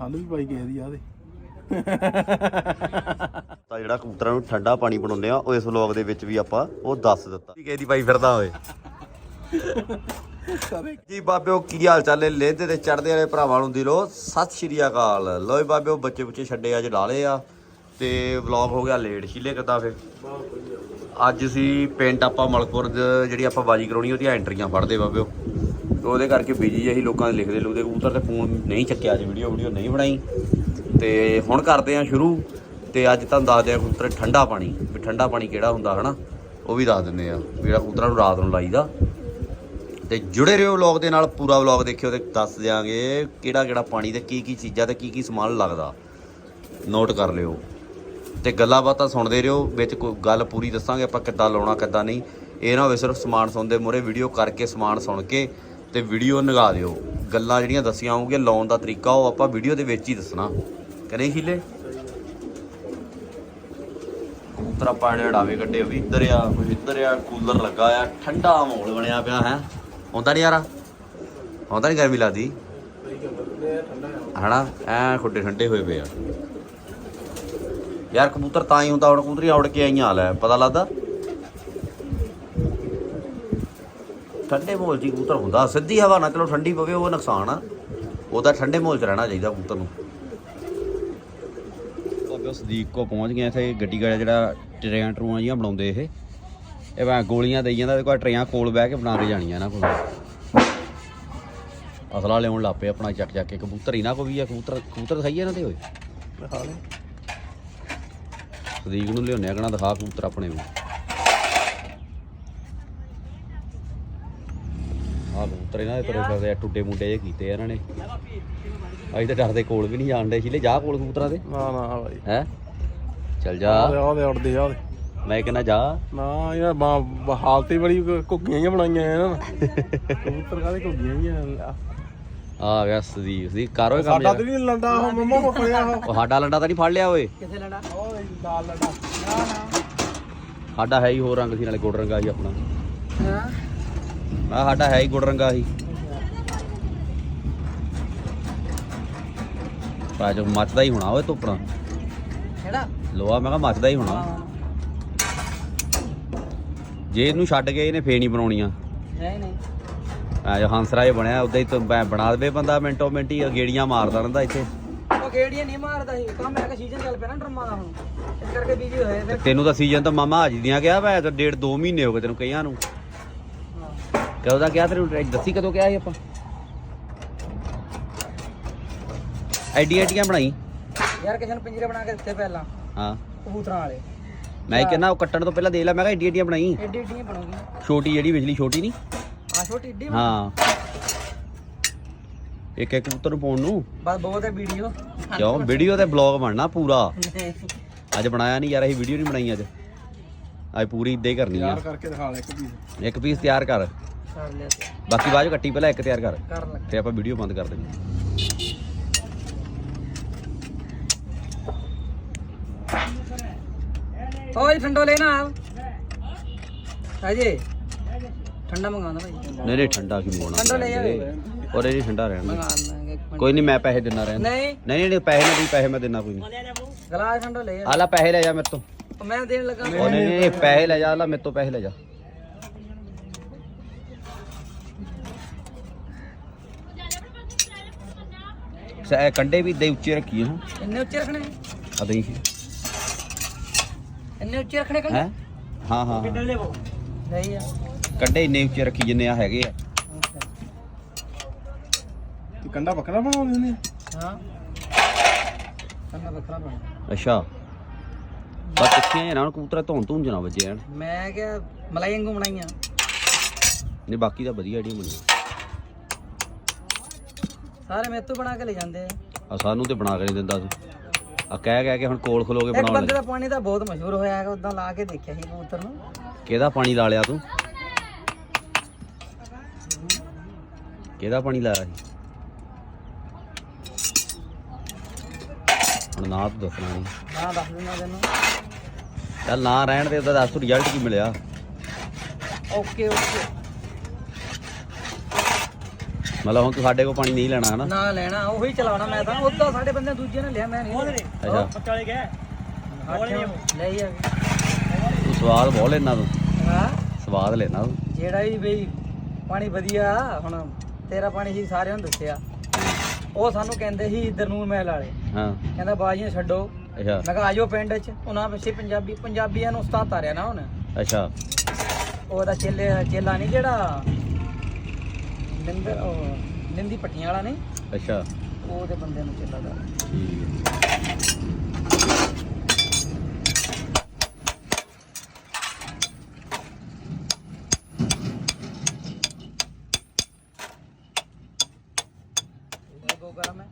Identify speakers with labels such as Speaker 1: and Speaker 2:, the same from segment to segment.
Speaker 1: ਸਾਨੂੰ ਵੀ ਪਾਈ ਗਏ ਦੀ ਆ ਦੇ।
Speaker 2: ਤਾਂ ਜਿਹੜਾ ਕਬੂਤਰਾਂ ਨੂੰ ਠੰਡਾ ਪਾਣੀ ਬਣਾਉਂਦੇ ਆ ਉਹ ਇਸ ਵਲੌਗ ਦੇ ਵਿੱਚ ਵੀ ਆਪਾਂ ਉਹ ਦੱਸ ਦਿੱਤਾ। ਕੀ ਦੀ ਪਾਈ ਫਿਰਦਾ ਹੋਏ ਜੀ ਬਾਬਿਓ ਕੀ ਹਾਲ ਚਾਲ ਹੈ ਲੇਂਦੇ ਤੇ ਚੜਦੇ ਵਾਲੇ ਭਰਾਵਾਂ ਨੂੰ ਦਿਲੋਂ ਸਤਿ ਸ਼੍ਰੀ ਅਕਾਲ। ਲੋਏ ਬਾਬਿਓ ਬੱਚੇ ਬੁੱਚੇ ਛੱਡੇ ਅੱਜ ਡਾਲੇ ਆ ਤੇ ਵਲੌਗ ਹੋ ਗਿਆ ਲੇਟ ਸ਼ੀਲੇ ਕਿੱਦਾਂ ਫੇ ਅੱਜ ਅਸੀਂ ਪਿੰਡ ਆਪਾਂ ਮਲਕਪੁਰ ਜਿਹੜੀ ਆਪਾਂ ਬਾਜੀ ਕਰਾਉਣੀ ਉਹਦੀਆਂ ਐਂਟਰੀਆਂ ਫੜਦੇ ਬਾਬਿਓ। ਉਹਦੇ ਕਰਕੇ ਬਿਜ਼ੀ ਅਸੀਂ ਲੋਕਾਂ ਦੇ ਲਿਖਦੇ ਲੁਖਦੇ, ਕਬੂਤਰ ਤੇ ਫੋਨ ਨਹੀਂ ਚੱਕਿਆ ਅੱਜ ਵੀਡੀਓ ਵੀਡੀਓ ਨਹੀਂ ਬਣਾਈ। ਤੇ ਹੁਣ ਕਰਦੇ ਆ ਸ਼ੁਰੂ, ਤੇ ਅੱਜ ਤੁਹਾਨੂੰ ਦੱਸਦੇ ਆ ਕਬੂਤਰ ਠੰਡਾ ਪਾਣੀ, ਵੀ ਠੰਡਾ ਪਾਣੀ ਕਿਹੜਾ ਹੁੰਦਾ ਹਨਾ, ਉਹ ਵੀ ਦੱਸ ਦਿੰਦੇ ਆ ਜਿਹੜਾ ਕਬੂਤਰਾਂ ਨੂੰ ਰਾਤ ਨੂੰ ਲਾਈਦਾ। ਤੇ ਜੁੜੇ ਰਹੋ ਵਲੌਗ ਦੇ ਨਾਲ, ਪੂਰਾ ਵਲੌਗ ਦੇਖਿਓ ਤੇ ਦੱਸ ਦਿਆਂਗੇ ਕਿਹੜਾ ਕਿਹੜਾ ਪਾਣੀ ਤੇ ਕੀ ਕੀ ਚੀਜ਼ਾਂ ਤੇ ਕੀ ਕੀ ਸਮਾਨ ਲੱਗਦਾ। ਨੋਟ ਕਰ ਲਿਓ। ਤੇ ਗੱਲਾਂ ਬਾਤਾਂ ਸੁਣਦੇ ਰਹੋ, ਵਿੱਚ ਕੋਈ ਗੱਲ ਪੂਰੀ ਦੱਸਾਂਗੇ, ਆਪਾਂ ਕਿੱਦਾਂ ਲਾਉਣਾ, ਕਿੱਦਾਂ ਨਹੀਂ। ਇਹ ਨਾ ਹੋਵੇ ਸਿਰਫ ਸਮਾਨ ਸੁਣਦੇ ਮੂਹਰੇ ਵੀਡੀਓ ਕਰਕੇ ਸਮਾਨ ਸੁਣ ਕੇ ਤੇ ਵੀਡੀਓ ਨਗਾ ਦਿਓ। ਗੱਲਾਂ ਜਿਹੜੀਆਂ ਦੱਸੀਆਂ ਹੋਊਗੀਆਂ ਲਾਉਣ ਦਾ ਤਰੀਕਾ ਉਹ ਆਪਾਂ ਵੀਡੀਓ ਦੇ ਵਿੱਚ ਹੀ ਦੱਸਣਾ। ਕਹਿੰਦੇ ਖੀਲੇ ਕਬੂਤਰ ਪਾਣੇ ਉਡਾਵੇ ਕੱਢੇ ਵੀ ਇੱਧਰ ਆ, ਕੋਈ ਇੱਧਰ ਆ, ਕੂਲਰ ਲੱਗਾ ਆ, ਠੰਡਾ ਮਾਹੌਲ ਬਣਿਆ ਪਿਆ ਹੈ। ਆਉਂਦਾ ਨਹੀਂ ਯਾਰਾ। ਆਉਂਦਾ ਨਹੀਂ ਗਰਮੀ ਲੱਗਦੀ। ਹਨਾ, ਐ ਖੁੱਡੇ ਠੰਡੇ ਹੋਏ ਪਏ ਆ। ਯਾਰ ਕਬੂਤਰ ਤਾਂ ਹੀ ਹੁੰਦਾ, ਹੁਣ ਕਬੂਤਰੀਆਂ ਉੜ ਕੇ ਆਈਆਂ ਹਾਲ ਹੈ ਪਤਾ ਲੱਗਦਾ। ਠੰਡੇ ਮਾਹੌਲ 'ਚ ਕਬੂਤਰ ਹੁੰਦਾ। ਸਿੱਧੀ ਹਵਾ ਨਾ ਚਲੋ ਠੰਡੀ ਪਵੇ ਉਹ ਨੁਕਸਾਨ ਆ। ਉਹ ਤਾਂ ਠੰਡੇ ਮਾਹੌਲ 'ਚ ਰਹਿਣਾ ਚਾਹੀਦਾ ਕਬੂਤਰ ਨੂੰ। ਬਾਬੇ ਸਦੀਕ ਕੋ ਪਹੁੰਚ ਗਏ ਇੱਥੇ ਗੱਡੀ ਗਾੜਾ ਜਿਹੜਾ ਟਰੇਆਂ ਟਰੂਆਂ ਜੀਆਂ ਬਣਾਉਂਦੇ ਇਹ। ਇਹ ਮੈਂ ਗੋਲੀਆਂ ਦੇਈ ਜਾਂਦਾ ਤੇ ਕੋਈ ਟਰੇਆਂ ਕੋਲ ਬਹਿ ਕੇ ਬਣਾ ਕੇ ਜਾਣੀਆਂ ਇਹਨਾਂ ਕੋਲ। ਅਸਲਾ ਲਿਆਉਣ ਲੱਪੇ ਆਪਣਾ ਚੱਕ ਚੱਕ ਕੇ। ਕਬੂਤਰ ਹੀ ਨਾ ਕੋਈ ਵੀ ਆ ਕਬੂਤਰ ਕਬੂਤਰ ਦਿਖਾਈਏ ਇਹਨਾਂ ਦੇ ਹੋਏ
Speaker 1: ਦਿਖਾ ਲੈ
Speaker 2: ਸਦੀਕ ਨੂੰ ਲਿਆਉਣੇ ਕਹਣਾ ਦਿਖਾ ਕਬੂਤਰ ਆਪਣੇ ਨੂੰ ਆਹ ਕਬੂਤਰ ਇਹਨਾਂ ਦੇ ਤੁਰੇ ਫਿਰਦੇ ਆ ਟੁੱਡੇ ਮੁੰਡੇ ਜੇ ਕੀਤੇ ਆ ਇਹਨਾਂ ਨੇ। ਅਸੀਂ ਤਾਂ ਡਰਦੇ ਕੋਲ ਵੀ ਨਹੀਂ ਜਾਣਦੇ ਸੀਲੇ। ਜਾ ਕੋਲ ਕਬੂਤਰਾਂ ਦੇ।
Speaker 1: ਨਾ ਨਾ ਬਾਈ।
Speaker 2: ਹੈ? ਚੱਲ ਜਾ।
Speaker 1: ਆ ਦੇ ਆ ਦੇ ਉੜਦੇ ਆ ਦੇ।
Speaker 2: ਮੈਂ ਕਹਿੰਦਾ ਜਾ।
Speaker 1: ਨਾ ਯਾਰ ਬਾ ਹਾਲਤ ਹੀ ਬੜੀ ਘੁੱਗੀਆਂ ਜਿਹੀਆਂ ਬਣਾਈਆਂ ਇਹਨਾਂ ਨੇ। ਕਬੂਤਰ ਕਾਹਦੇ ਘੁੱਗੀਆਂ ਜਿਹੀਆਂ
Speaker 2: ਆ। ਗਿਆ ਸਦੀਕ ਸਦੀਕ ਕਰ ਓਏ ਕੰਮ
Speaker 1: ਸਾਡਾ ਤੇ ਨਹੀਂ ਲੰਡਾ ਉਹ ਮੰਮਾ ਉਹ।
Speaker 2: ਉਹ ਸਾਡਾ ਲੰਡਾ ਤਾਂ ਨਹੀਂ ਫੜ ਲਿਆ ਓਏ।
Speaker 1: ਕਿੱਥੇ ਲੰਡਾ? ਉਹ ਦਾਲ ਲੰਡਾ। ਨਾ ਨਾ।
Speaker 2: ਸਾਡਾ ਹੈ ਹੀ ਹੋਰ ਰੰਗ ਸੀ ਨਾਲੇ ਗੁੜ ਰੰਗਾ ਸੀ ਆਪਣਾ।
Speaker 1: ਹਾਂ।
Speaker 2: ਮੈਂ ਸਾਡਾ ਹੈ ਹੀ ਗੁੜ ਰੰਗਾ ਸੀ। ਪਾ ਜੋ ਮੱਚਦਾ ਹੀ ਹੋਣਾ ਓਏ ਧੁੱਪਣਾ।
Speaker 1: ਕਿਹੜਾ?
Speaker 2: ਲੋਹਾ ਮੈਂ ਕਿਹਾ ਮੱਚਦਾ ਹੀ ਹੋਣਾ। ਜੇ ਇਹਨੂੰ ਛੱਡ ਕੇ ਇਹਨੇ ਫੇਰ ਨਹੀਂ ਬਣਾਉਣੀਆਂ।
Speaker 1: ਨਹੀਂ ਨਹੀਂ।
Speaker 2: ਆ ਜੋ ਹੰਸਰਾ ਇਹ ਬਣਿਆ ਉਦਾਂ ਹੀ ਤਾਂ ਬਣਾ ਦੇਵੇ ਬੰਦਾ ਮਿੰਟੋ ਮਿੰਟ ਹੀ ਗੇੜੀਆਂ ਮਾਰਦਾ ਰਹਿੰਦਾ ਇੱਥੇ।
Speaker 3: ਉਹ ਗੇੜੀਆਂ ਨਹੀਂ ਮਾਰਦਾ ਸੀ। ਕੰਮ ਹੈ ਕਿ ਸੀਜ਼ਨ ਚੱਲ ਪਿਆ ਨਾ ਡਰਮਾ ਦਾ ਹੁਣ। ਇਸ ਕਰਕੇ ਬੀਜੀ ਹੋਏ ਫਿਰ।
Speaker 2: ਤੈਨੂੰ ਤਾਂ ਸੀਜ਼ਨ ਤਾਂ ਮਾਮਾ ਹਾਜੀ ਦੀਆਂ ਗਿਆ ਵੈ ਤਾਂ ਡੇਢ 2 ਮਹੀਨੇ ਹੋ ਗਏ ਤੈਨੂੰ ਕਈਆਂ ਨੂੰ। ਕਦੋਂ ਦਾ ਕਿਹਾ ਤੈਨੂੰ ਦੱਸੀ ਕਦੋਂ ਕਿਹਾ ਸੀ ਆਪਾਂ? ਐਡੀ ਐਡੀਆਂ ਬਣਾਈ।
Speaker 3: ਯਾਰ ਕਿਸੇ ਨੂੰ ਪਿੰਜਰੇ ਬਣਾ ਕੇ ਦਿੱਤੇ ਪਹਿਲਾਂ
Speaker 2: ਹਾਂ।
Speaker 3: ਕਬੂਤਰਾਂ ਵਾਲੇ।
Speaker 2: ਮੈਂ ਕਹਿੰਦਾ ਉਹ ਕੱਟਣ ਤੋਂ ਪਹਿਲਾਂ ਦੇਖ ਲੈ ਮੈਂ ਕਿਹਾ ਐਡੀ ਐਡੀਆਂ ਬਣਾਈ।
Speaker 3: ਏਡੀ ਏਡੀ ਬਣੂਗੀ।
Speaker 2: ਛੋਟੀ ਜਿਹੜੀ ਵਿਚਲੀ ਛੋਟੀ ਨਹੀਂ?
Speaker 3: ਆ ਛੋਟੀ ਏਡੀ
Speaker 2: ਹਾਂ। ਇੱਕ ਇੱਕ ਕਬੂਤਰ ਨੂੰ ਪਾਉਣ ਨੂੰ।
Speaker 3: ਬਸ ਬਹੁਤ ਹੈ ਵੀਡੀਓ।
Speaker 2: ਕਿਉਂ? ਵੀਡੀਓ ਤੇ ਬਲੌਗ ਬਣਨਾ ਪੂਰਾ। ਅੱਜ ਬਣਾਇਆ ਨਹੀਂ ਯਾਰ ਅਸੀਂ ਵੀਡੀਓ ਨਹੀਂ ਬਣਾਈ ਅੱਜ। ਅੱਜ ਪੂਰੀ ਇਦਾਂ ਹੀ ਕਰਨੀ ਆ।
Speaker 1: ਯਾਰ ਕਰਕੇ ਦਿਖਾ ਲੈ ਇੱਕ ਪੀਸ
Speaker 2: ਇੱਕ ਪੀਸ ਤਿਆਰ ਕਰ।
Speaker 3: ਕਰ ਲਿਆ ਤੇ।
Speaker 2: ਬਾਕੀ ਬਾਅਦ 'ਚ ਕੱਟੀ ਪਹਿਲਾਂ ਇੱਕ ਤਿਆਰ ਕਰ।
Speaker 3: ਕਰ ਲੱਗ
Speaker 2: ਤੇ ਆਪਾਂ ਵੀਡੀਓ ਬੰਦ ਕਰ ਦਿੰਦੇ
Speaker 3: ਓਏ ਠੰਡੋ ਲੈਣਾ ਅਜੇ ਠੰਡਾ ਮੰਗਾਉਂਦਾ ਭਾਈ।
Speaker 2: ਨਹੀਂ ਨਹੀਂ ਠੰਡਾ ਕੀ ਮੋਣਾ
Speaker 3: ਠੰਡਾ ਲੈ ਜਾਵੇ
Speaker 2: ਔਰ ਇਹ ਠੰਡਾ ਰਹਿਣ ਦੇ।
Speaker 3: ਮੰਗਾ ਲਾਂਗੇ ਇੱਕ ਮਿੰਟ।
Speaker 2: ਕੋਈ ਨਹੀਂ ਮੈਂ ਪੈਸੇ ਦਿੰਦਾ ਰਹਿਣ ਦੇ।
Speaker 3: ਨਹੀਂ।
Speaker 2: ਨਹੀਂ ਨਹੀਂ ਪੈਸੇ ਨਹੀਂ ਪੈਸੇ ਮੈਂ ਦਿੰਦਾ ਕੋਈ ਨਹੀਂ।
Speaker 3: ਗਲਾਸ ਠੰਡੋ ਲੈ
Speaker 2: ਆ ਲੈ ਪੈਸੇ ਲੈ ਜਾ ਮੇਰੇ ਤੋਂ।
Speaker 3: ਮੈਂ ਦੇਣ ਲੱਗਾ।
Speaker 2: ਉਹ ਨਹੀਂ ਨਹੀਂ ਪੈਸੇ ਲੈ ਜਾ ਆ ਲੈ ਮੇਰੇ ਤੋਂ ਪੈਸੇ ਲੈ ਜਾ। ਸੈ ਕੰਡੇ ਵੀ ਦੇ ਉੱਚੇ ਰੱਖੀਏ ਹਾਂ
Speaker 3: ਇੰਨੇ ਉੱਚੇ ਰੱਖਣੇ?
Speaker 2: ਆ ਦੇਈ
Speaker 3: ਇੰਨੇ ਉੱਚੇ ਰੱਖਣੇ
Speaker 2: ਹੈ? ਹਾਂ ਹਾਂ ਹਾਂ।
Speaker 3: ਨਹੀਂ ਆ।
Speaker 2: ਕੰਡੇ ਇੰਨੇ ਉੱਚੇ ਰੱਖੀ ਜਿੰਨੇ ਆ ਹੈਗੇ ਆ।
Speaker 1: ਤੇ ਕੰਡਾ ਬੱਕਰਾ ਬਣਾਉਂਦੇ ਨੇ
Speaker 3: ਹਾਂ। ਕੰਨਾ ਵੱਖਰਾ ਬਣਾ
Speaker 2: ਅੱਛਾ। ਬਸ ਇੱਥੇ ਇਹਨਾਂ ਨੂੰ ਕਬੂਤਰ ਧੌਣ ਧੂਣ ਜਨਾ ਵੱਜੇ ਹਨ
Speaker 3: ਮੈਂ ਕਿਹਾ ਮਲਾਈ ਵਾਂਗੂ ਬਣਾਈਆਂ।
Speaker 2: ਨਹੀਂ ਬਾਕੀ ਤਾਂ ਵਧੀਆ ਆਈਡੀਆ ਬਣੀ।
Speaker 3: ਸਾਰੇ ਮੇਰੇ ਤੋਂ ਬਣਾ ਕੇ ਲੈ ਜਾਂਦੇ ਆ।
Speaker 2: ਆ ਸਾਨੂੰ ਤੇ ਬਣਾ ਕੇ ਨਹੀਂ ਦਿੰਦਾ ਸੀ। ਆ ਕਹਿ ਕਹਿ ਕੇ ਹੁਣ ਕੋਲ ਖਲੋ ਕੇ
Speaker 3: ਇੱਕ
Speaker 2: ਬਣਾਉਣ
Speaker 3: ਬੰਦੇ
Speaker 2: ਲੱਗੇ।
Speaker 3: ਦਾ ਪਾਣੀ ਤਾਂ ਬਹੁਤ ਮਸ਼ਹੂਰ ਹੋਇਆ ਹੈਗਾ ਉਦਾਂ ਲਾ ਕੇ ਦੇਖਿਆ ਸੀ ਕਬੂਤਰ ਨੂੰ।
Speaker 2: ਕਿਹਦਾ ਪਾਣੀ ਲਾ ਲਿਆ ਤੂੰ? ਕਿਹਦਾ ਪਾਣੀ ਲਾਇਆ ਸੀ? ਹੁਣ ਨਾ ਤੂੰ ਦੱਸਣਾ ਨਹੀਂ।
Speaker 3: ਨਾ ਦੱਸ ਦਿੰਦਾ ਤੈਨੂੰ।
Speaker 2: ਚੱਲ ਨਾ ਰਹਿਣ ਦੇ ਉਹਦਾ ਦੱਸ ਰਿਜ਼ਲਟ ਕੀ ਮਿਲਿਆ?
Speaker 3: Okay okay.
Speaker 2: ਮਤਲਬ ਹੁਣ ਤੂੰ ਸਾਡੇ ਕੋਲ ਪਾਣੀ ਨਹੀਂ ਲੈਣਾ ਹਨਾ?
Speaker 3: ਨਾ ਲੈਣਾ ਉਹੀ ਚਲਾਉਣਾ ਮੈਂ ਤਾਂ। ਉਦੋਂ ਸਾਡੇ ਬੰਦੇ ਦੂਜੇ ਨੇ ਲਿਆ ਮੈਂ ਨਹੀਂ
Speaker 2: ਅੱਛਾ।
Speaker 3: ਪਚਾਲੇ ਗਏ ਲੈ ਹੀ ਆ
Speaker 2: ਤੂੰ ਸਵਾਦ ਬਹੁਤ ਲੈਣਾ ਤੂੰ।
Speaker 3: ਹਾਂ?
Speaker 2: ਸਵਾਦ ਲੈਣਾ ਤੂੰ।
Speaker 3: ਜਿਹੜਾ ਵੀ ਬਈ ਪਾਣੀ ਵਧੀਆ ਹੁਣ ਤੇਰਾ ਪਾਣੀ ਸੀ ਸਾਰਿਆਂ ਨੂੰ ਦੱਸਿਆ। ਉਹ ਸਾਨੂੰ ਕਹਿੰਦੇ ਸੀ ਇੱਧਰ ਨੂੰ ਮਹਿਲ ਵਾਲੇ।
Speaker 2: ਹਾਂ।
Speaker 3: ਕਹਿੰਦਾ ਬਾਜੀਆਂ ਛੱਡੋ।
Speaker 2: ਅੱਛਾ।
Speaker 3: ਮੈਂ ਕਿਹਾ ਆਜੋ ਪਿੰਡ 'ਚ। ਉਹਨਾਂ ਪਿੱਛੇ ਪੰਜਾਬੀ ਪੰਜਾਬੀਆਂ ਨੂੰ ਉਸਤਾਦ ਤਾਰਿਆ ਨਾ ਹੁਣ।
Speaker 2: ਅੱਛਾ।
Speaker 3: ਉਹਦਾ ਚੇਲੇ ਚੇਲਾ ਨਹੀਂ ਜਿਹੜਾ? ਨਿੰਦਰ ਉਹ ਨਿੰਦੀ ਪੱਟੀਆਂ ਵਾਲਾ ਨਹੀਂ
Speaker 2: ਅੱਛਾ।
Speaker 3: ਉਹਦੇ ਬੰਦੇ ਨੂੰ ਚੇਲਾ ਦਾ।
Speaker 2: ਠੀਕ ਹੈ
Speaker 3: ਗਰਮ ਹੈ।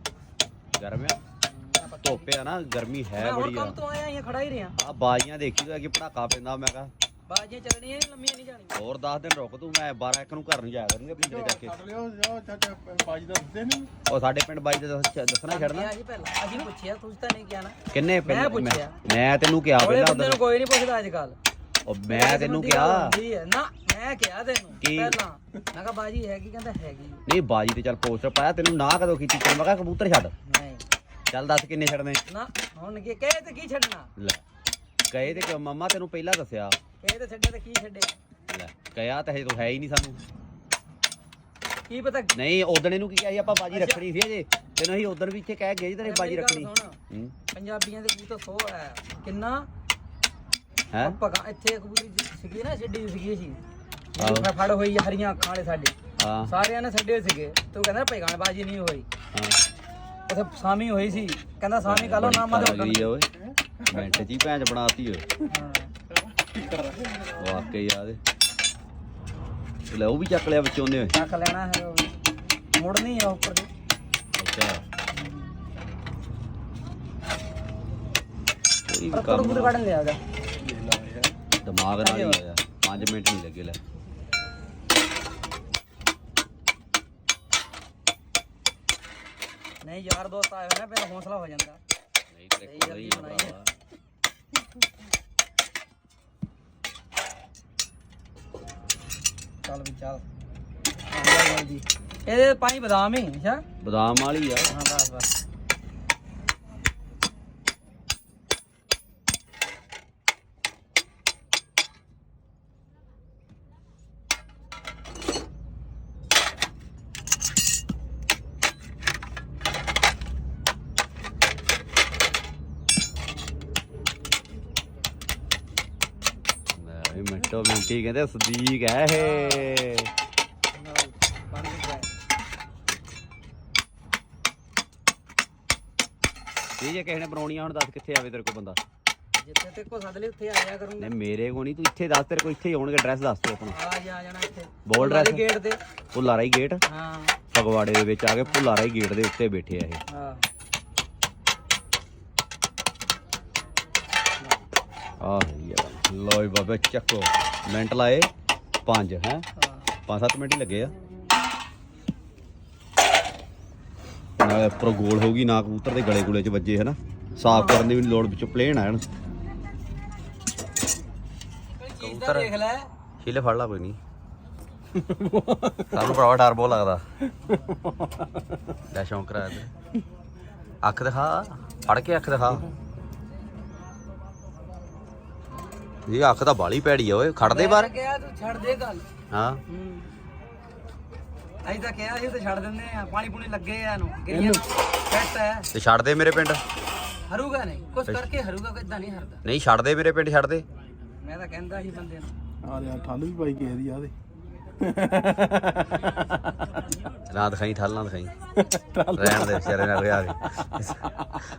Speaker 2: ਗਰਮ ਆ ਧੁੱਪ ਆ ਨਾ ਗਰਮੀ ਹੈ
Speaker 3: ਮੈਂ ਹੁਣ
Speaker 2: ਬੜੀ ਆ।
Speaker 3: ਕੰਮ ਤੋਂ ਆਇਆ ਇਹ ਖੜਾ ਹੀ ਰਿਹਾ
Speaker 2: ਆ ਬਾਜੀਆਂ ਦੇਖੀ ਤੂੰ ਕਿ ਪੜਾਕਾ ਪੈਂਦਾ ਮੈਂ ਕਹਾ।
Speaker 3: ਬਾਜੀਆਂ ਚੱਲਣੀਆਂ ਨੀ, ਲੰਮੀਆਂ ਨਹੀਂ ਜਾਣੀਆਂ।
Speaker 2: ਹੋਰ 10 ਦਿਨ ਰੁਕ ਤੂੰ ਮੈਂ 12 ਇੱਕ ਨੂੰ ਘਰ ਨੂੰ ਜਾਇਆ ਕਰੂੰਗਾ ਪਿੰਜਰੇ ਕਰਕੇ।
Speaker 1: ਛੱਡ ਲਿਓ ਜਾ ਚਾਚਾ ਬਾਜੀ ਦੱਸਦੇ ਨਹੀਂ
Speaker 2: ਉਹ ਸਾਡੇ ਪਿੰਡ ਬਾਈ ਦਾ ਦੱਸ- ਦੱਸਣਾ ਛੱਡਣਾ।
Speaker 3: ਕਿਹਾ ਜੀ ਪਹਿਲਾਂ ਅਸੀਂ ਪੁੱਛਿਆ ਤੁਸੀਂ ਤਾਂ ਨਹੀਂ ਕਿਹਾ ਨਾ।
Speaker 2: ਕਿੰਨੇ ਪਿੰਡ
Speaker 3: ਮੈਂ ਪੁੱਛਿਆ।
Speaker 2: ਮੈਂ ਤੈਨੂੰ ਕਿਹਾ
Speaker 3: ਉਹਦੇ
Speaker 2: ਪਹਿਲਾਂ
Speaker 3: ਬੰਦੇ ਨੂੰ ਕੋਈ ਨਹੀਂ ਪੁੱਛਦਾ ਅੱਜ ਕੱਲ
Speaker 2: ਉਹ ਮੈਂ ਤੈਨੂੰ ਕਿਹਾ।
Speaker 3: ਨਾ ਮੈਂ ਕਿਹਾ ਤੈਨੂੰ
Speaker 2: ਕੀ?
Speaker 3: ਪਹਿਲਾਂ। ਮੈਂ ਕਿਹਾ ਬਾਜੀ ਹੈਗੀ ਕਹਿੰਦਾ ਹੈਗੀ।
Speaker 2: ਨਹੀਂ ਬਾਜੀ ਤੇ ਚੱਲ ਪੋਸਟਰ ਪਾਇਆ ਤੈਨੂੰ ਨਾ ਕਦੋਂ ਕੀਤੀ ਮੈਂ ਕਿਹਾ ਕਬੂਤਰ ਛੱਡ।
Speaker 3: ਨਹੀਂ।
Speaker 2: ਚੱਲ ਦੱਸ ਕਿੰਨੇ ਛੱਡਨੇ
Speaker 3: ਨਾ ਹੁਣ ਕੀ ਕਹੇ ਤੇ ਕੀ ਛੱਡਣਾ?
Speaker 2: ਲੈ ਕਹੇ ਤੇ ਕਿ ਮੰਮਾ ਤੈਨੂੰ ਪਹਿਲਾਂ ਦੱਸਿਆ।
Speaker 3: ਕਹੇ ਤੇ ਛੱਡੇ ਤੇ ਕੀ ਛੱਡੇ
Speaker 2: ਲੈ ਕਹਿਆ ਤਾਂ ਹਜੇ ਤੂੰ ਹੈ ਹੀ ਨਹੀਂ ਸਾਨੂੰ।
Speaker 3: ਕੀ ਪਤਾ
Speaker 2: ਨਹੀਂ ਉਦਣ ਇਹਨੂੰ ਕੀ ਕਿਹਾ ਸੀ ਆਪਾਂ ਬਾਜੀ ਰੱਖਣੀ ਸੀ ਅਜੇ ਤੈਨੂੰ ਅਸੀਂ ਉਦਣ ਵੀ ਇੱਥੇ ਕਹਿ ਗਏ ਜੀ ਤੇਰੇ ਬਾਜੀ
Speaker 3: ਮੇਰੀ ਗੱਲ
Speaker 2: ਰੱਖਣੀ।
Speaker 3: ਸੁਣ,
Speaker 2: ਹੂੰ।
Speaker 3: ਪੰਜਾਬੀਆਂ ਦੇ ਕਬੂਤਰ ਸੋ ਹੈ। ਕਿੰਨਾ?
Speaker 2: ਹੈ?
Speaker 3: ਕਹਾਂ- ਇੱਥੇ ਕਬੂਤਰੀ ਸੀਗੀ ਨਾ ਛੱਡੀ ਹੋਈ ਸੀਗੀ ਸੀ
Speaker 2: ਆਹੋ।
Speaker 3: ਫੜ- ਹੋਈ ਹਰੀਆਂ ਅੱਖਾਂ ਵਾਲੇ ਸਾਡੇ।
Speaker 2: ਹਾਂ।
Speaker 3: ਸਾਰਿਆਂ ਨੇ ਛੱਡੇ ਹੋਏ ਸੀਗੇ। ਤੂੰ ਕਹਿੰਦਾ ਬਾਜੀ ਨਹੀਂ ਹੋਈ।
Speaker 2: ਹਾਂ।
Speaker 3: ਉੱਥੇ ਸਾਮੀ ਹੋਈ ਸੀ। ਕਹਿੰਦਾ ਸਾਮੀ ਕਾਲੋ ਨਾਮਾਂ ਦੇ
Speaker 2: ਆ ਗਈ ਆ ਓਏ। ਮਿੰਟ ਚ ਹੀ ਬਣਾਤੀ ਓਏ। ਵਾਕਈ ਦੇ। ਲੈ ਉਹ ਵੀ ਚੱਕ ਲਿਆ ਵਿੱਚੋਂ ਨੇ
Speaker 3: ਚੱਕ ਲੈਣਾ ਹੈ ਉਹ। ਮੁੜਨੀ ਆ ਉੱਪਰ ਦੀ।
Speaker 2: ਅੱਛਾ। ਕੋਈ ਵੀ
Speaker 3: ਪਰ
Speaker 2: ਕੰਮ
Speaker 3: ਕਬੂਤਰ ਕੱਢ ਲਿਆ ਉਹਦਾ।
Speaker 2: ਦਿਮਾਗ ਨਾਲ ਹੀ ਹੋਇਆ। 5 ਮਿੰਟ ਨਹੀਂ ਲੱਗੇ ਲੈ।
Speaker 3: ਨਹੀਂ ਯਾਰ ਦੋਸਤ ਆਏ ਹੋਏ ਨੇ ਫਿਰ ਹੌਸਲਾ ਹੋ ਜਾਂਦਾ।
Speaker 2: ਨਹੀਂ ਤੇਰੇ ਕੋਲ ਹੀ।
Speaker 3: ਚੱਲ ਵੀ ਚੱਲ। ਇਹਦੇ ਪਾਣੀ ਬਦਾਮ ਹੀ ਅੱਛਾ?
Speaker 2: ਬਦਾਮ ਵਾਲੀ ਆ।
Speaker 3: ਹਾਂ ਬਸ ਬਸ
Speaker 2: ਲੈ ਵੀ ਮਿੰਟੋ ਮਿੰਟੀ ਕਹਿੰਦੇ ਸਦੀਕ ਹੈ ਇਹ। ਇਹ ਜੇ ਕਿਸੇ ਨੇ ਬਣਾਉਣੀਆਂ ਹੁਣ ਦੱਸ ਕਿੱਥੇ ਆਵੇ ਤੇਰੇ ਕੋਲ ਬੰਦਾ।
Speaker 3: ਜਿੱਥੇ ਤੇ ਕੋ ਸੱਦ ਲਈ ਉੱਥੇ ਆਇਆ ਕਰੂੰਗਾ।
Speaker 2: ਨਹੀਂ ਮੇਰੇ ਕੋ ਨਹੀਂ ਤੂੰ ਇੱਥੇ ਦੱਸ ਤੇਰੇ ਕੋਲ ਇੱਥੇ ਹੀ ਆਉਣਗੇ ਐਡਰੈਸ ਦੱਸ ਤੂੰ ਆਪਣਾ।
Speaker 3: ਆ ਜਾ ਆ ਜਾਣਾ ਇੱਥੇ।
Speaker 2: ਬੋਲ dress?
Speaker 3: ਗੇਟ ਤੇ।
Speaker 2: ਭੁੱਲਾਰਾ ਹੀ ਗੇਟ
Speaker 3: ਹਾਂ।
Speaker 2: ਫਗਵਾੜੇ ਦੇ ਵਿੱਚ ਆ ਕੇ ਭੁੱਲਾਰਾ ਹੀ ਗੇਟ ਦੇ ਉੱਤੇ ਬੈਠੇ ਆ ਇਹ।
Speaker 3: ਹਾਂ।
Speaker 2: ਆਹ ਯਾਰ ਲੋਈ ਬਾਬੇ ਚੱਕੋ। ਮਿੰਟ ਲਾਏ 5 ਹੈ?
Speaker 3: ਹਾਂ
Speaker 2: 5-7 ਮਿੰਟ ਹੀ ਲੱਗੇ ਆ। ਨਾਲੇ ਉੱਪਰੋਂ ਗੋਲ ਹੋ ਗਈ ਨਾ ਕਬੂਤਰ ਦੇ ਗਲੇ ਗੁਲੇ ਚ ਵੱਜੇ ਹਨਾ? ਸਾਫ਼ ਕਰਨ ਦੀ ਵੀ ਨੀ ਲੋੜ ਵਿੱਚੋਂ ਪਲੇਨ ਆਣ
Speaker 3: ਕਬੂਤਰ ਦੇਖ ਲੈ।
Speaker 2: ਛਿਲੇ ਫੜ ਲਾ ਕੋਈ ਨਹੀਂ ਸਾਨੂੰ ਭਰਾਵਾ ਡਰ ਬਹੁਤ ਲੱਗਦਾ। ਲੈ ਸ਼ੌਂਕ ਤੇ। ਅੱਖ ਦਿਖਾ ਫੜ ਕੇ ਅੱਖ ਦਿਖਾ। ਇਹ ਅੱਖ ਤਾਂ ਬਾਲੀ ਪੈੜੀ ਆ ਓਏ ਖੜਦੇ ਬਾਹਰ?
Speaker 3: ਕਿਹਾ ਤੂੰ ਛੱਡ ਦੇ ਗੱਲ।
Speaker 2: ਹਾਂ।
Speaker 3: ਹੂੰ। ਅਸੀਂ ਤਾਂ ਕਿਹਾ ਸੀ ਤੇ ਛੱਡ ਦਿੰਦੇ ਆ ਪਾਣੀ ਪੂਣੀ ਲੱਗੇ ਆ ਇਹਨੂੰ ਕਿੰਨੀਆਂ ਸੈੱਟ ਹੈ
Speaker 2: ਤੇ ਛੱਡ ਦੇ ਮੇਰੇ ਪਿੰਡ?
Speaker 3: ਹਰੂਗਾ ਨਹੀਂ ਕੁਛ ਕਰਕੇ ਹਰੂਗਾ ਕਿਦਾਂ ਨਹੀਂ ਹਰਦਾ।
Speaker 2: ਨਹੀਂ ਛੱਡ ਦੇ ਮੇਰੇ ਪਿੰਡ ਛੱਡ ਦੇ
Speaker 3: ਮੈਂ ਤਾਂ ਕਹਿੰਦਾ ਸੀ ਬੰਦੇ ਨੂੰ।
Speaker 1: ਆ ਦੇ ਠੰਡ ਵੀ ਪਾਈ ਕਿਸੇ ਦੀ ਆ ਦੇ।
Speaker 2: ਨਾ ਦਿਖਾਈ ਠੱਲ ਨਾ ਦਿਖਾਈ ਰਹਿਣ ਦੇ ਵਿਚਾਰੇ ਨਾਲ ਰਿਹਾ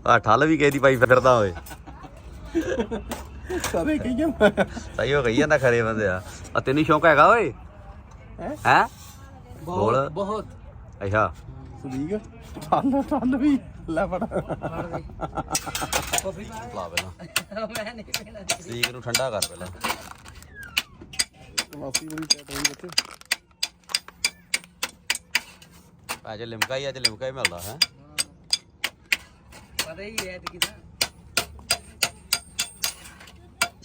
Speaker 2: ਆ ਠੱਲ ਵੀ ਕਿਸੇ ਦੀ ਪਾਈ ਫਿਰਦਾ ਹੋਏ
Speaker 1: ਸਾਰੇ ਕਹੀਏ
Speaker 2: ਸਹੀ ਹੋ ਗਈ ਜਾਂਦਾ ਖਰੇ ਬੰਦੇ ਆ। ਆ ਤੈਨੂੰ ਸ਼ੌਂਕ ਹੈਗਾ ਓਏ?
Speaker 1: ਹੈਂ?
Speaker 2: ਹੈ?
Speaker 3: ਬਹੁਤ। ਬਹੁਤ।
Speaker 2: ਅੱਛਾ।
Speaker 1: ਸਦੀਕ ਠੰਡ ਠੰਡ ਵੀ। ਲੈ ਫੜ।
Speaker 2: ਲਾ ਪਹਿਲਾਂ।
Speaker 3: ਪਾ ਮੈਂ ਨਹੀਂ ਪੀਣਾ।
Speaker 2: ਸਰੀਕ ਨੂੰ ਠੰਡਾ ਕਰ ਪਹਿਲਾਂ।
Speaker 1: ਮਾਸੀ ਬੜੀ ਟੈਟ ਹੋਈ ਬੱਚੇ
Speaker 2: ਅੱਜ ਲਿਮਕਾ ਹੀ ਅੱਜ ਲਿਮਕਾ ਹੀ ਮਿਲਦਾ ਹੈ?
Speaker 3: ਪਤਾ ਹੀ ਹੈ ਤੇ। ਕਿਦਾਂ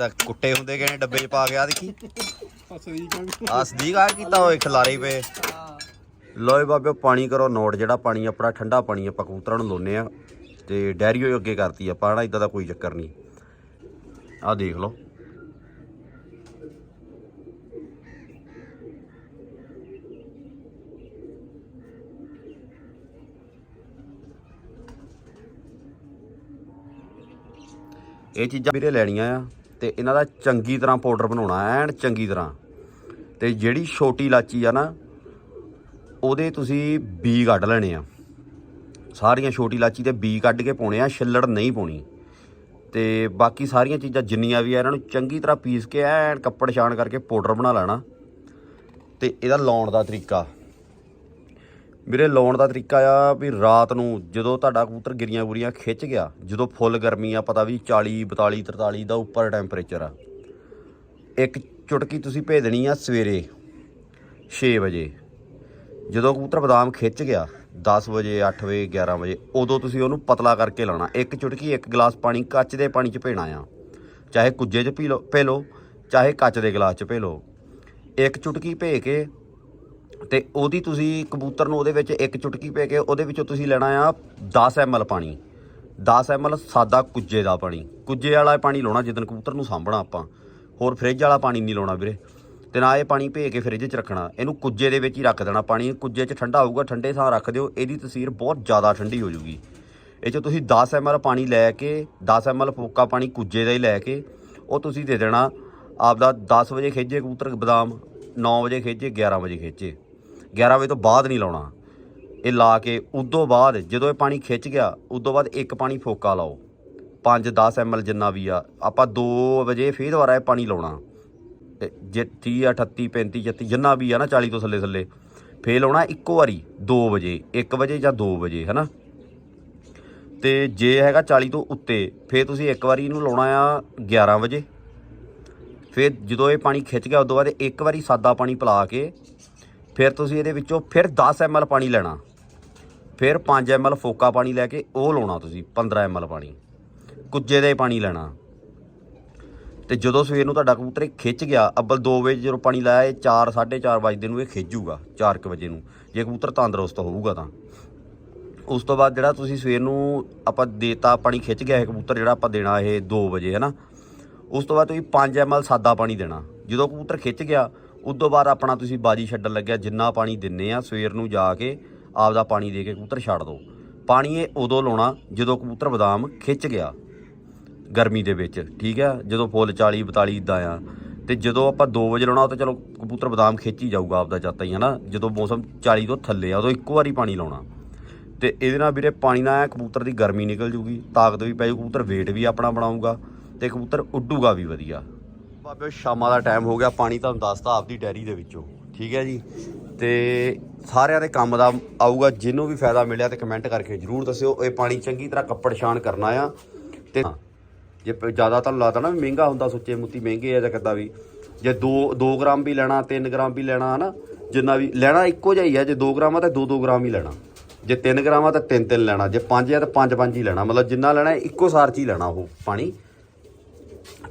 Speaker 1: ਤਾਂ
Speaker 2: ਕੁੱਟੇ ਹੁੰਦੇ ਗਏ ਨੇ ਡੱਬੇ 'ਚ ਪਾ ਕੇ ਆ ਦੇਖੀ। ਆ ਸਦੀਕ ਆ ਕੀਤਾ ਹੋਏ ਖਿਲਾਰੇ ਪਏ ਲੋਏ ਬਾਬੇ ਪਾਣੀ ਕਰੋ ਨੋਟ ਜਿਹੜਾ ਪਾਣੀ ਆਪਣਾ ਠੰਡਾ ਪਾਣੀ ਆਪਾਂ ਕਬੂਤਰਾਂ ਨੂੰ ਲਾਉਨੇ ਆ। ਤੇ ਡੈਰੀ ਹੋਈ ਅੱਗੇ ਕਰਤੀ ਆਪਾਂ ਹਨਾ ਇਦਾਂ ਦਾ ਕੋਈ ਚੱਕਰ ਨਹੀਂ। ਆ ਦੇਖ ਲਓ। ਇਹ ਚੀਜ਼ਾਂ ਵੀਰੇ ਲੈਣੀਆਂ ਆ। ਤੇ ਇਹਨਾਂ ਦਾ ਚੰਗੀ ਤਰ੍ਹਾਂ ਪਾਊਡਰ ਬਣਾਉਣਾ, ਐਨ ਚੰਗੀ ਤਰ੍ਹਾਂ। ਤੇ ਜਿਹੜੀ ਛੋਟੀ ਇਲਾਚੀ ਆ ਨਾ, ਉਹਦੇ ਤੁਸੀਂ ਬੀ ਕੱਢ ਲੈਣੇ ਆ। ਸਾਰੀਆਂ ਛੋਟੀ ਇਲਾਚੀ ਦੇ ਬੀ ਕੱਢ ਕੇ ਪਾਉਣੇ ਆ, ਛਿੱਲੜ ਨਹੀਂ ਪਾਉਣੀ। ਤੇ ਬਾਕੀ ਸਾਰੀਆਂ ਚੀਜ਼ਾਂ ਜਿੰਨੀਆਂ ਵੀ ਆ, ਇਹਨਾਂ ਨੂੰ ਚੰਗੀ ਤਰ੍ਹਾਂ ਪੀਸ ਕੇ ਐਨ ਕੱਪੜ ਛਾਣ ਕਰਕੇ ਪਾਊਡਰ ਬਣਾ ਲੈਣਾ। ਤੇ ਇਹਦਾ ਲਾਉਣ ਦਾ ਤਰੀਕਾ। ਵੀਰੇ, ਲਾਉਣ ਦਾ ਤਰੀਕਾ ਆ ਵੀ ਰਾਤ ਨੂੰ ਜਦੋਂ ਤੁਹਾਡਾ ਕਬੂਤਰ ਗਿਰੀਆਂ ਗੁਰੀਆਂ ਖਿੱਚ ਗਿਆ, ਜਦੋਂ ਫੁੱਲ ਗਰਮੀ ਆ, ਪਤਾ ਵੀ 40 42 43 ਦਾ ਉੱਪਰ ਟੈਂਪਰੇਚਰ ਆ। ਇੱਕ ਚੁਟਕੀ ਤੁਸੀਂ ਭੇਜ ਦੇਣੀ ਆ ਸਵੇਰੇ 6 ਵਜੇ। ਜਦੋਂ ਕਬੂਤਰ ਬਦਾਮ ਖਿੱਚ ਗਿਆ 10 ਵਜੇ 8 ਵਜੇ 11 ਵਜੇ, ਉਦੋਂ ਤੁਸੀਂ ਉਹਨੂੰ ਪਤਲਾ ਕਰਕੇ ਲਾਉਣਾ। ਇੱਕ ਚੁਟਕੀ, ਇੱਕ ਗਲਾਸ ਪਾਣੀ ਕੱਚ ਦੇ ਪਾਣੀ 'ਚ ਭੇਣਾ ਆ। ਚਾਹੇ ਕੁੱਜੇ 'ਚ ਪੀ ਲਓ ਭੇ ਲਓ ਚਾਹੇ ਕੱਚ ਦੇ ਗਲਾਸ 'ਚ ਭੇ ਲਓ ਇੱਕ ਚੁਟਕੀ ਭੇ ਕੇ ਤੇ ਉਹਦੀ ਤੁਸੀਂ ਕਬੂਤਰ ਨੂੰ ਉਹਦੇ ਵਿੱਚ ਇੱਕ ਚੁਟਕੀ ਭੇ ਕੇ ਉਹਦੇ ਵਿੱਚੋਂ ਤੁਸੀਂ ਲੈਣਾ ਆ 10 ml ਪਾਣੀ। 10 ml ਸਾਦਾ ਕੁੱਜੇ ਦਾ ਪਾਣੀ। ਕੁੱਜੇ ਵਾਲਾ ਪਾਣੀ ਲਾਉਣਾ ਜਿੱਦਣ ਕਬੂਤਰ ਨੂੰ ਸਾਂਭਣਾ ਆਪਾਂ। ਹੋਰ ਫ੍ਰਿਜ ਵਾਲਾ ਪਾਣੀ ਨਹੀਂ ਲਾਉਣਾ ਵੀਰੇ। ਤੇ ਨਾ ਇਹ ਪਾਣੀ ਭੇ ਕੇ ਫ੍ਰਿਜ 'ਚ ਰੱਖਣਾ। ਇਹਨੂੰ ਕੁੱਜੇ ਦੇ ਵਿੱਚ ਹੀ ਰੱਖ ਦੇਣਾ ਪਾਣੀ। ਕੁੱਜੇ 'ਚ ਠੰਡਾ ਹੋਊਗਾ, ਠੰਡੇ ਥਾਂ ਰੱਖ ਦਿਓ। ਇਹਦੀ ਤਸੀਰ ਬਹੁਤ ਜ਼ਿਆਦਾ ਠੰਡੀ ਹੋ ਜੂਗੀ ਇਹ 'ਚ ਤੁਸੀਂ 10 ml ਪਾਣੀ ਲੈ ਕੇ 10 ml ਫੋਕਾ ਪਾਣੀ ਕੁੱਜੇ ਦਾ ਹੀ ਲੈ ਕੇ, ਉਹ ਤੁਸੀਂ ਦੇ ਦੇਣਾ। ਆਪਦਾ 10 ਵਜੇ ਖੇਜੇ ਕਬੂਤਰ ਬਦਾਮ 9 ਵਜੇ ਖੇਜੇ 11 ਵਜੇ ਖੇਜੇ 11 ਵਜੇ ਤੋਂ ਬਾਅਦ ਨਹੀਂ ਲਾਉਣਾ। ਇਹ ਲਾ ਕੇ ਉਦੋਂ ਬਾਅਦ ਜਦੋਂ ਇਹ ਪਾਣੀ ਖਿੱਚ ਗਿਆ, ਉਦੋਂ ਬਾਅਦ ਇੱਕ ਪਾਣੀ ਫੋਕਾ ਲਾਓ। 5-10 ml ਜਿੰਨਾ ਵੀ ਆ, ਆਪਾਂ 2 ਵਜੇ ਫੇਰ ਦੁਬਾਰਾ ਇਹ ਪਾਣੀ ਲਾਉਣਾ। ਜੇ 30 38 35 36 ਜਿੰਨਾ ਵੀ ਆ ਨਾ 40 ਤੋਂ ਥੱਲੇ ਥੱਲੇ ਫੇਰ ਲਾਉਣਾ ਇੱਕੋ ਵਾਰੀ 2 ਵਜੇ 1 ਵਜੇ ਜਾਂ 2 ਵਜੇ, ਹੈਨਾ? ਤੇ ਜੇ ਹੈਗਾ 40 ਤੋਂ ਉੱਤੇ, ਫੇਰ ਤੁਸੀਂ ਇੱਕ ਵਾਰੀ ਇਹਨੂੰ ਲਾਉਣਾ ਆ 11 ਵਜੇ। ਫਿਰ ਜਦੋਂ ਇਹ ਪਾਣੀ ਖਿੱਚ ਗਿਆ, ਉਦੋਂ ਬਾਅਦ ਇੱਕ ਵਾਰੀ ਸਾਦਾ ਪਾਣੀ ਪਿਲਾ ਕੇ ਫਿਰ ਤੁਸੀਂ ਇਹਦੇ ਵਿੱਚੋਂ ਫਿਰ 10 ml ਪਾਣੀ ਲੈਣਾ। ਫਿਰ 5 ml ਫੋਕਾ ਪਾਣੀ ਲੈ ਕੇ ਉਹ ਲਾਉਣਾ ਤੁਸੀਂ 15 ml ਪਾਣੀ। ਕੁੱਜੇ ਦਾ ਹੀ ਪਾਣੀ ਲੈਣਾ। ਤੇ ਜਦੋਂ ਸਵੇਰ ਨੂੰ ਤੁਹਾਡਾ ਕਬੂਤਰ ਇਹ ਖਿੱਚ ਗਿਆ, ਅੱਬਲ 2 ਵਜੇ ਜਦੋਂ ਪਾਣੀ ਲਾਇਆ, ਇਹ 4 4:30 ਵਜੇ ਨੂੰ ਇਹ ਖਿੱਚੂਗਾ 4 ਵਜੇ ਨੂੰ। ਜੇ ਕਬੂਤਰ ਤੰਦਰੁਸਤ ਹੋਊਗਾ ਤਾਂ। ਉਸ ਤੋਂ ਬਾਅਦ ਜਿਹੜਾ ਤੁਸੀਂ ਸਵੇਰ ਨੂੰ ਆਪਾਂ ਦੇਤਾ ਪਾਣੀ ਖਿੱਚ ਗਿਆ ਇਹ ਕਬੂਤਰ ਜਿਹੜਾ ਆਪਾਂ ਦੇਣਾ ਇਹ 2 ਵਜੇ ਹੈ ਨਾ ਉਸ ਤੋਂ ਬਾਅਦ ਤੁਸੀਂ 5 ml ਸਾਦਾ ਪਾਣੀ ਦੇਣਾ। ਜਦੋਂ ਕਬੂਤਰ ਖਿੱਚ ਗਿਆ ਉਸ ਤੋਂ ਬਾਅਦ ਆਪਣਾ ਤੁਸੀਂ ਬਾਜੀ ਛੱਡਣ ਲੱਗਿਆ, ਜਿੰਨਾ ਪਾਣੀ ਦਿੰਨੇ ਆ, ਸਵੇਰ ਨੂੰ ਜਾ ਕੇ ਆਪਦਾ ਪਾਣੀ ਦੇ ਕੇ ਕਬੂਤਰ ਛੱਡ ਦਿਓ ਪਾਣੀ ਇਹ ਉਦੋਂ ਲਾਉਣਾ ਜਦੋਂ ਕਬੂਤਰ ਬਦਾਮ ਖਿੱਚ ਗਿਆ ਗਰਮੀ ਦੇ ਵਿੱਚ, ਠੀਕ ਹੈ ਜਦੋਂ ਫੁੱਲ 40 42 ਇਦਾਂ ਆ। ਤੇ ਜਦੋਂ ਆਪਾਂ 2 ਵਜੇ ਲਾਉਣਾ, ਉਹ ਤਾਂ ਚਲੋ ਕਬੂਤਰ ਬਦਾਮ ਖਿੱਚ ਹੀ ਜਾਊਗਾ ਆਪਦਾ ਜਾਤਾ ਹੀ, ਹਨਾ? ਜਦੋਂ ਮੌਸਮ 40 ਤੋਂ ਥੱਲੇ ਆ, ਉਦੋਂ ਇੱਕੋ ਵਾਰੀ ਪਾਣੀ ਲਾਉਣਾ। ਤੇ ਇਹਦੇ ਨਾਲ ਵੀਰੇ ਪਾਣੀ ਨਾਲ ਕਬੂਤਰ ਦੀ ਗਰਮੀ ਨਿਕਲ ਜੂਗੀ, ਤਾਕਤ ਵੀ ਪੈ ਜੂ, ਕਬੂਤਰ weight ਵੀ ਆਪਣਾ ਬਣਾਊਗਾ ਤੇ ਕਬੂਤਰ ਉੱਡੂਗਾ ਵੀ ਵਧੀਆ। ਬਾਬੇ, ਸ਼ਾਮਾਂ ਦਾ ਟਾਈਮ ਹੋ ਗਿਆ, ਪਾਣੀ ਤੁਹਾਨੂੰ ਦੱਸਤਾ ਆਪਦੀ ਡੈਰੀ ਦੇ ਵਿੱਚੋਂ। ਠੀਕ ਹੈ ਜੀ? ਤੇ ਸਾਰਿਆਂ ਦੇ ਕੰਮ ਦਾ ਆਊਗਾ, ਜਿਹਨੂੰ ਵੀ ਫਾਇਦਾ ਮਿਲਿਆ ਤੇ ਕਮੈਂਟ ਕਰਕੇ ਜਰੂਰ ਦੱਸਿਓ। ਇਹ ਪਾਣੀ ਚੰਗੀ ਤਰ੍ਹਾਂ ਕੱਪੜ ਛਾਣ ਕਰਨਾ ਆ। ਤੇ ਜੇ ਜ਼ਿਆਦਾ ਤੁਹਾਨੂੰ ਲੱਗਦਾ ਨਾ ਵੀ ਮਹਿੰਗਾ ਹੁੰਦਾ, ਸੁੱਚੇ ਮੁੱਤੀ ਮਹਿੰਗੇ ਆ ਜਾਂ ਕਿੱਦਾਂ ਵੀ, ਜੇ 2 2 ਗ੍ਰਾਮ ਵੀ ਲੈਣਾ 3 ਗ੍ਰਾਮ ਵੀ ਲੈਣਾ, ਹਨਾ? ਜਿੰਨਾ ਵੀ, ਲੈਣਾ ਇੱਕੋ ਜਿਹਾ ਹੀ ਆ, ਜੇ 2 ਗ੍ਰਾਮ ਆ ਤਾਂ 2 2 ਗ੍ਰਾਮ ਹੀ ਲੈਣਾ। ਜੇ 3 ਗ੍ਰਾਮ ਆ ਤਾਂ 3 3 ਲੈਣਾ। ਜੇ 5 ਆ ਤਾਂ 5 5 ਹੀ ਲੈਣਾ। ਮਤਲਬ ਜਿੰਨਾ ਲੈਣਾ, ਇੱਕੋ ਸਾਰ ਚ ਹੀ ਲੈਣਾ ਉਹ ਪਾਣੀ।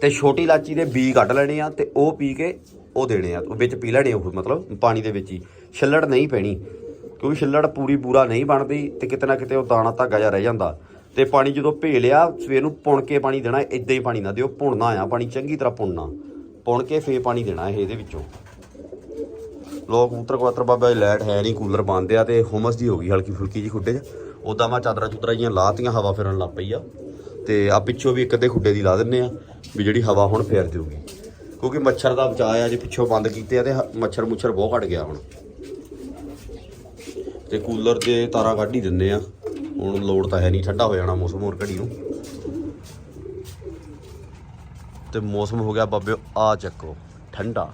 Speaker 2: ਤੇ ਛੋਟੀ ਇਲਾਚੀ ਦੇ ਬੀ ਕੱਢ ਲੈਣੇ ਆ ਤੇ ਉਹ ਪੀ ਕੇ ਉਹ ਦੇਣੇ ਆ ਉਹ ਵਿੱਚ ਪੀ ਲੈਣੇ ਉਹ, ਮਤਲਬ ਪਾਣੀ ਦੇ ਵਿੱਚ ਹੀ। ਛਿੱਲੜ ਨਹੀਂ ਪੈਣੀ, ਕਿਉਂਕਿ ਛਿੱਲੜ ਪੂਰੀ ਪੂਰਾ ਨਹੀਂ ਬਣਦੀ ਤੇ ਕਿਤੇ ਨਾ ਕਿਤੇ ਉਹ ਦਾਣਾ ਧਾਗਾ ਜਿਹਾ ਰਹਿ ਜਾਂਦਾ। ਤੇ ਪਾਣੀ ਜਦੋਂ ਭੇ ਲਿਆ ਸਵੇਰ ਨੂੰ ਪੁਣ ਕੇ ਪਾਣੀ ਦੇਣਾ ਇਦਾਂ ਹੀ ਪਾਣੀ ਨਾ ਦਿਓ ਭੁੰਨਣਾ ਆ, ਪਾਣੀ ਚੰਗੀ ਤਰ੍ਹਾਂ ਪੁਣਨਾ। ਪੁਣ ਕੇ ਫੇਰ ਪਾਣੀ ਦੇਣਾ ਇਹ ਇਹਦੇ ਵਿੱਚੋਂ। ਲੋਕ ਕਬੂਤਰ ਕਵਾਤਰ ਬਾਬਾ ਲੈਟ ਹੈ ਨਹੀਂ, ਕੂਲਰ ਬੰਦ ਆ ਤੇ ਹੁਮਸ ਦੀ ਹੋ ਗਈ ਹਲਕੀ ਫੁਲਕੀ ਜੀ ਖੁੱਡੇ 'ਚ। ਉਦਾਂ ਮੈਂ ਚਾਦਰਾਂ ਚੁਦਰਾਂ ਜੀਆਂ ਲਾਤੀਆਂ, ਹਵਾ ਫਿਰਨ ਲੱਗ ਪਈ ਆ। ਤੇ ਆ ਪਿੱਛੋਂ ਵੀ ਇੱਕ ਅੱਧੇ ਖੁੱਡੇ ਦੀ ਲਾ ਦਿੰਨੇ ਆ ਵੀ ਜਿਹੜੀ ਹਵਾ ਹੁਣ ਫੇਰ ਦਿਊਗੀ। ਕਿਉਂਕਿ ਮੱਛਰ ਦਾ ਬਚਾਅ ਆ, ਜੇ ਪਿੱਛੋਂ ਬੰਦ ਕੀਤੇ ਆ ਤੇ ਹ- ਮੱਛਰ ਮੁੱਛਰ ਬਹੁਤ ਘਟ ਗਿਆ ਹੁਣ। ਤੇ ਕੂਲਰ ਤੇ ਤਾਰਾਂ ਕੱਢ ਹੀ ਦਿੰਨੇ ਆ। ਹੁਣ ਲੋੜ ਤਾਂ ਹੈ ਨਹੀਂ, ਠੰਡਾ ਹੋ ਜਾਣਾ ਮੌਸਮ ਹੋਰ ਘੜੀ ਨੂੰ। ਤੇ ਮੌਸਮ ਹੋ ਗਿਆ ਬਾਬੇ ਆ ਚੱਕੋ, ਠੰਡਾ।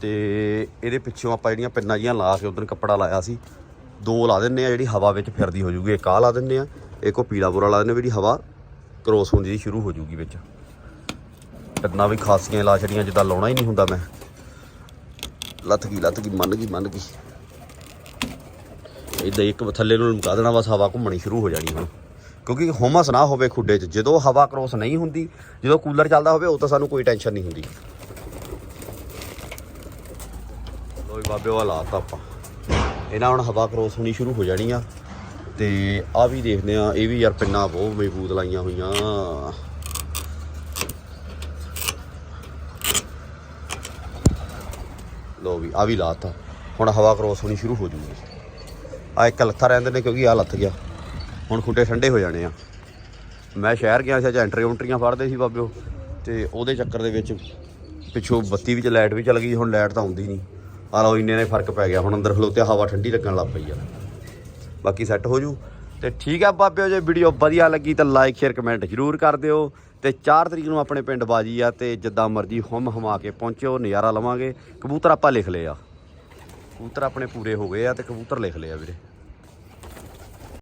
Speaker 2: ਤੇ ਇਹਦੇ ਪਿੱਛੋਂ ਆਪਾਂ ਜਿਹੜੀਆਂ ਪਿੰਨਾਂ ਜੀਆਂ ਲਾ ਕੇ ਉਧਰ ਕੱਪੜਾ ਲਾਇਆ ਸੀ, ਦੋ ਲਾ ਦਿੰਨੇ ਆ, ਜਿਹੜੀ ਹਵਾ ਵਿੱਚ ਫਿਰਦੀ ਹੋ ਜੂਗੀ ਇੱਕ ਆਹ ਲਾ ਦਿੰਨੇ ਆ। ਇੱਕ ਉਹ ਪੀਲਾ ਬੋਰਾ ਲਾ ਦਿੰਨੇ ਵੀ ਜਿਹੜੀ ਹਵਾ ਕ੍ਰੋਸ ਹੁੰਦੀ ਦੀ ਸ਼ੁਰੂ ਹੋ ਜੂਗੀ ਵਿੱਚ। ਕੰਨਾਂ ਵੀ ਖਾਸੀਆਂ ਲਾ ਛੜੀਆਂ ਜਿੱਦਾਂ ਲਾਉਣਾ ਹੀ ਨਹੀਂ ਹੁੰਦਾ ਮੈਂ। ਲੱਥ ਗਈ ਲੱਥ ਗਈ, ਮੰਨ ਗਈ ਮੰਨ ਗਈ। ਇਦਾਂ ਇੱਕ ਥੱਲੇ ਨੂੰ ਲਮਕਾ ਦੇਣਾ, ਬਸ ਹਵਾ ਘੁੰਮਣੀ ਸ਼ੁਰੂ ਹੋ ਜਾਣੀ ਹੁਣ। ਕਿਉਂਕਿ ਹੁਮਸ ਨਾ ਹੋਵੇ ਖੁੱਡੇ 'ਚ। ਜਦੋਂ ਹਵਾ ਕ੍ਰੋਸ ਨਹੀਂ ਹੁੰਦੀ, ਜਦੋਂ ਕੂਲਰ ਚੱਲਦਾ ਹੋਵੇ, ਉਹ ਤਾਂ ਸਾਨੂੰ ਕੋਈ ਟੈਨਸ਼ਨ ਨਹੀਂ ਹੁੰਦੀ। ਲੋਈ ਬਾਬੇ ਵਾਲਾ ਲਾਤਾ ਆਪਾਂ। ਇਹਨਾਂ ਹੁਣ ਹਵਾ ਕ੍ਰੋਸ ਹੋਣੀ ਸ਼ੁਰੂ ਹੋ ਜਾਣੀ ਆ। ਤੇ ਆ ਵੀ ਦੇਖਦੇ ਆ ਇਹ ਵੀ ਯਾਰ ਪਿੰਨਾ ਬਹੁਤ ਮਜ਼ਬੂਤ ਲਾਈਆਂ ਹੋਈਆਂ। ਲੋ ਵੀ, ਆ ਵੀ ਲਾਤਾ ਹੁਣ ਹਵਾ ਕ੍ਰੋਸ ਹੋਣੀ ਸ਼ੁਰੂ ਹੋ ਜੂਗੀ। ਆ ਇੱਕ ਲੱਥਾ ਰਹਿੰਦੇ ਨੇ ਕਿਉਂਕਿ ਆ ਲੱਥ ਗਿਆ। ਹੁਣ ਖੁੱਡੇ ਠੰਡੇ ਹੋ ਜਾਣੇ ਆ। ਮੈਂ ਸ਼ਹਿਰ ਗਿਆ ਸੀ, ਅੱਜ ਐਂਟਰੀ ਉਂਟਰੀਆਂ ਫੜਦੇ ਸੀ ਬਾਬਿਓ। ਤੇ ਉਹਦੇ ਚੱਕਰ ਦੇ ਵਿੱਚ ਪਿੱਛੋਂ ਬੱਤੀ ਵਿੱਚ ਲਾਈਟ ਵੀ ਚਲ ਗਈ, ਹੁਣ ਲਾਈਟ ਤਾਂ ਆਉਂਦੀ ਨਹੀਂ। ਆ ਲਓ, ਇੰਨੇ ਨੇ ਫ਼ਰਕ ਪੈ ਗਿਆ। ਹੁਣ ਅੰਦਰ ਖਲੋਤੇ, ਹਵਾ ਠੰਡੀ ਲੱਗਣ ਲੱਗ ਪਈ ਆ। ਬਾਕੀ ਸੈੱਟ ਹੋ ਜੂ। ਤੇ ਠੀਕ ਆ ਬਾਬਿਓ, ਜੇ ਵੀਡੀਓ ਵਧੀਆ ਲੱਗੀ ਤਾਂ ਲਾਈਕ ਸ਼ੇਅਰ ਕਮੈਂਟ ਜ਼ਰੂਰ ਕਰ ਦਿਓ। ਤੇ 4 ਤਰੀਕ ਨੂੰ ਆਪਣੇ ਪਿੰਡ ਬਾਜੀ ਆ ਤੇ ਜਿੱਦਾਂ ਮਰਜ਼ੀ ਹੁਮ ਹਮਾ ਕੇ ਪਹੁੰਚਿਓ, ਨਜ਼ਾਰਾ ਲਵਾਂਗੇ। ਕਬੂਤਰ ਆਪਾਂ ਲਿਖ ਲਏ ਆ। ਕਬੂਤਰ ਆਪਣੇ ਪੂਰੇ ਹੋ ਗਏ ਆ ਤੇ ਕਬੂਤਰ ਲਿਖ ਲਏ ਆ ਵੀਰੇ।